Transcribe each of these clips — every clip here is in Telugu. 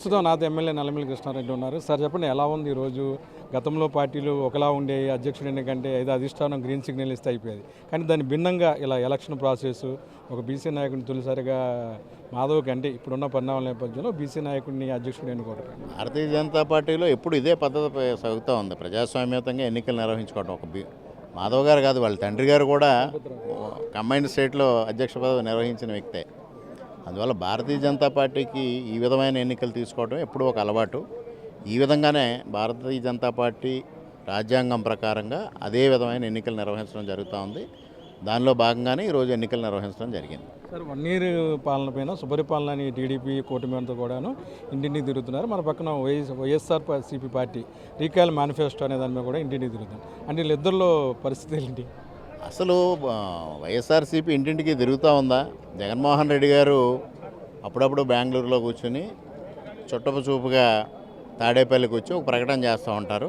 ప్రస్తుతం నాతో ఎమ్మెల్యే నల్లమిల్లి కృష్ణారెడ్డి ఉన్నారు. సార్ చెప్పండి ఎలా ఉంది ఈరోజు? గతంలో పార్టీలు ఒకలా ఉండే అధ్యక్షుడు ఎన్నికంటే ఏదో అధిష్టానం గ్రీన్ సిగ్నల్ ఇస్తే అయిపోయేది. కానీ దాని భిన్నంగా ఇలా ఎలక్షన్ ప్రాసెస్ ఒక బీసీ నాయకుడిని తొలిసారిగా మాధవ్కి అంటే ఇప్పుడున్న పరిణామాల నేపథ్యంలో బీసీ నాయకుడిని అధ్యక్షుడు ఎన్నుకోవడం భారతీయ జనతా పార్టీలో ఎప్పుడు ఇదే పద్ధతి సాగుతూ ఉంది. ప్రజాస్వామ్యతంగా ఎన్నికలు నిర్వహించుకోవడం ఒక బి మాధవ్ గారు కాదు వాళ్ళ తండ్రి గారు కూడా కంబైన్డ్ స్టేట్లో అధ్యక్ష పదవి నిర్వహించిన వ్యక్తే. అందువల్ల భారతీయ జనతా పార్టీకి ఈ విధమైన ఎన్నికలు తీసుకోవడం ఎప్పుడూ ఒక అలవాటు. ఈ విధంగానే భారతీయ జనతా పార్టీ రాజ్యాంగం ప్రకారంగా అదే విధమైన ఎన్నికలు నిర్వహించడం జరుగుతూ ఉంది. దానిలో భాగంగానే ఈరోజు ఎన్నికలు నిర్వహించడం జరిగింది. సార్ వన్ ఇయర్ పాలన పైన సుపరిపాలన అని టీడీపీ కూటమి కూడాను ఇంటింటికి తిరుగుతున్నారు. మన పక్కన YS YSR CP party recall manifesto అనే దాని మీద కూడా ఇంటింటికి తిరుగుతున్నారు అంటే వీళ్ళిద్దరిలో పరిస్థితి ఏంటి? అసలు వైఎస్ఆర్సీపీ ఇంటింటికి తిరుగుతూ ఉందా? జగన్మోహన్ రెడ్డి గారు అప్పుడప్పుడు బెంగళూరులో కూర్చుని చుట్టపు చూపుగా తాడేపల్లికి వచ్చి ఒక ప్రకటన చేస్తూ ఉంటారు.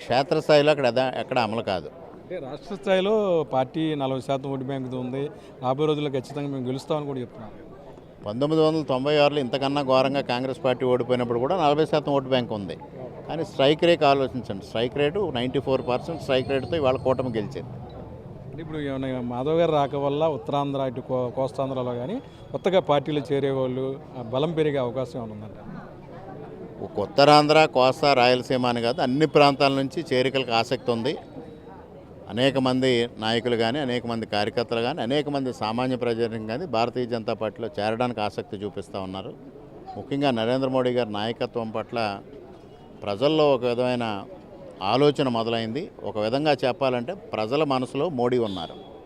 క్షేత్రస్థాయిలో అక్కడ ఎక్కడ అమలు కాదు. అంటే రాష్ట్ర స్థాయిలో పార్టీ నలభై శాతం ఓటు బ్యాంకు ఉంది. రాబోయే రోజుల్లో ఖచ్చితంగా మేము గెలుస్తామని కూడా చెప్తున్నారు. పంతొమ్మిది వందల తొంభై ఆరులో ఇంతకన్నా ఘోరంగా కాంగ్రెస్ పార్టీ ఓడిపోయినప్పుడు కూడా నలభై శాతం ఓటు బ్యాంక్ ఉంది. కానీ స్ట్రైక్ రేట్ ఆలోచించండి. Strike rate ninety four percent strike రేటుతో ఇవాళ కూటమి గెలిచింది. ఇప్పుడు ఏమైనా మాధవ్ గారు రాక వల్ల ఉత్తరాంధ్ర ఇటు కో- కోస్తాంధ్రలో కానీ కొత్తగా పార్టీలు చేరే వాళ్ళు బలం పెరిగే అవకాశం ఉందంట ఉత్తరాంధ్ర కోస్తా రాయలసీమ అని కాదు అన్ని ప్రాంతాల నుంచి చేరికలకు ఆసక్తి ఉంది. అనేక మంది నాయకులు కానీ అనేక మంది కార్యకర్తలు కానీ అనేక మంది సామాన్య ప్రజలు కానీ భారతీయ జనతా పార్టీలో చేరడానికి ఆసక్తి చూపిస్తూ ఉన్నారు. ముఖ్యంగా నరేంద్ర మోడీ గారి నాయకత్వం పట్ల ప్రజల్లో ఒక విధమైన ఆలోచన మొదలైంది. ఒక విధంగా చెప్పాలంటే ప్రజల మనసులో మోడీ ఉన్నారు.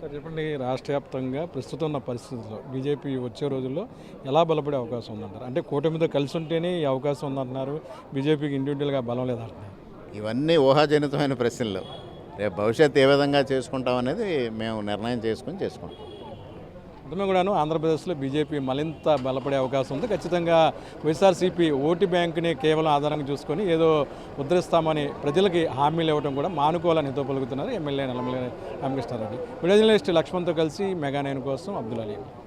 సార్ చెప్పండి రాష్ట్ర వ్యాప్తంగా ప్రస్తుతం ఉన్న పరిస్థితుల్లో బీజేపీ వచ్చే రోజుల్లో ఎలా బలపడే అవకాశం ఉందంటారు? అంటే కూటమితో కలిసి ఉంటేనే ఈ అవకాశం ఉందంటున్నారు. బీజేపీకి ఇండివిజువల్గా బలం లేదంటున్నారు. ఇవన్నీ ఊహాజనితమైన ప్రశ్నలు. రేపు భవిష్యత్తు ఏ విధంగా చేసుకుంటాం అనేది మేము నిర్ణయం చేసుకుని చేసుకుంటాం. మొత్తమే కూడాను ఆంధ్రప్రదేశ్లో బీజేపీ మరింత బలపడే అవకాశం ఉంది. ఖచ్చితంగా వైఎస్ఆర్సీపీ ఓటు బ్యాంకుని కేవలం ఆధారంగా చూసుకొని ఏదో ఉద్ధరిస్తామని ప్రజలకి హామీలు ఇవ్వడం కూడా మానుకోవాలని హితో పలుకుతున్నారు ఎమ్మెల్యే నల్లమల్లి రామకృష్ణారెడ్డి. విడుదల జర్నలిస్ట్ లక్ష్మణ్తో కలిసి మెగా నైన్ కోసం అబ్దుల్ అలీ.